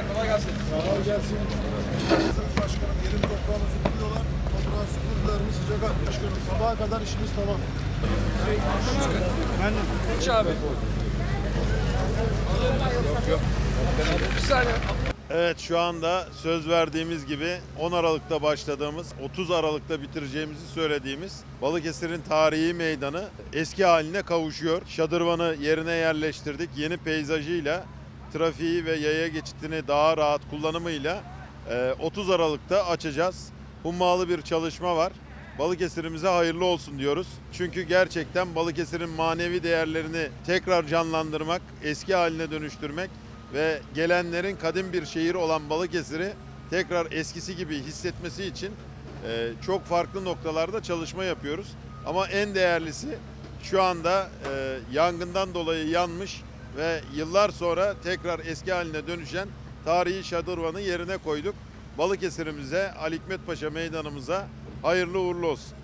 Teşekkürler, kolay gelsin. Sağ ol gelsin. Başkanım yerin toprağını süpürüyorlar. Toprağı süpürdüler mi sıcak at. Başkanım sabaha kadar işimiz tamam. Ben de. Hiç abi. Yok yok. Bir saniye. Evet şu anda söz verdiğimiz gibi 10 Aralık'ta başladığımız 30 Aralık'ta bitireceğimizi söylediğimiz Balıkesir'in tarihi meydanı eski haline kavuşuyor. Şadırvanı yerine yerleştirdik. Yeni peyzajıyla trafiği ve yaya geçitini daha rahat kullanımıyla e, 30 Aralık'ta açacağız. Hummalı bir çalışma var. Balıkesir'imize hayırlı olsun diyoruz. Çünkü gerçekten Balıkesir'in manevi değerlerini tekrar canlandırmak, eski haline dönüştürmek ve gelenlerin kadim bir şehir olan Balıkesir'i tekrar eskisi gibi hissetmesi için e, çok farklı noktalarda çalışma yapıyoruz. Ama en değerlisi şu anda e, yangından dolayı yanmış ve yıllar sonra tekrar eski haline dönüşen tarihi şadırvanı yerine koyduk. Balıkesir'imize, Ali Hikmet Paşa meydanımıza hayırlı uğurlu olsun.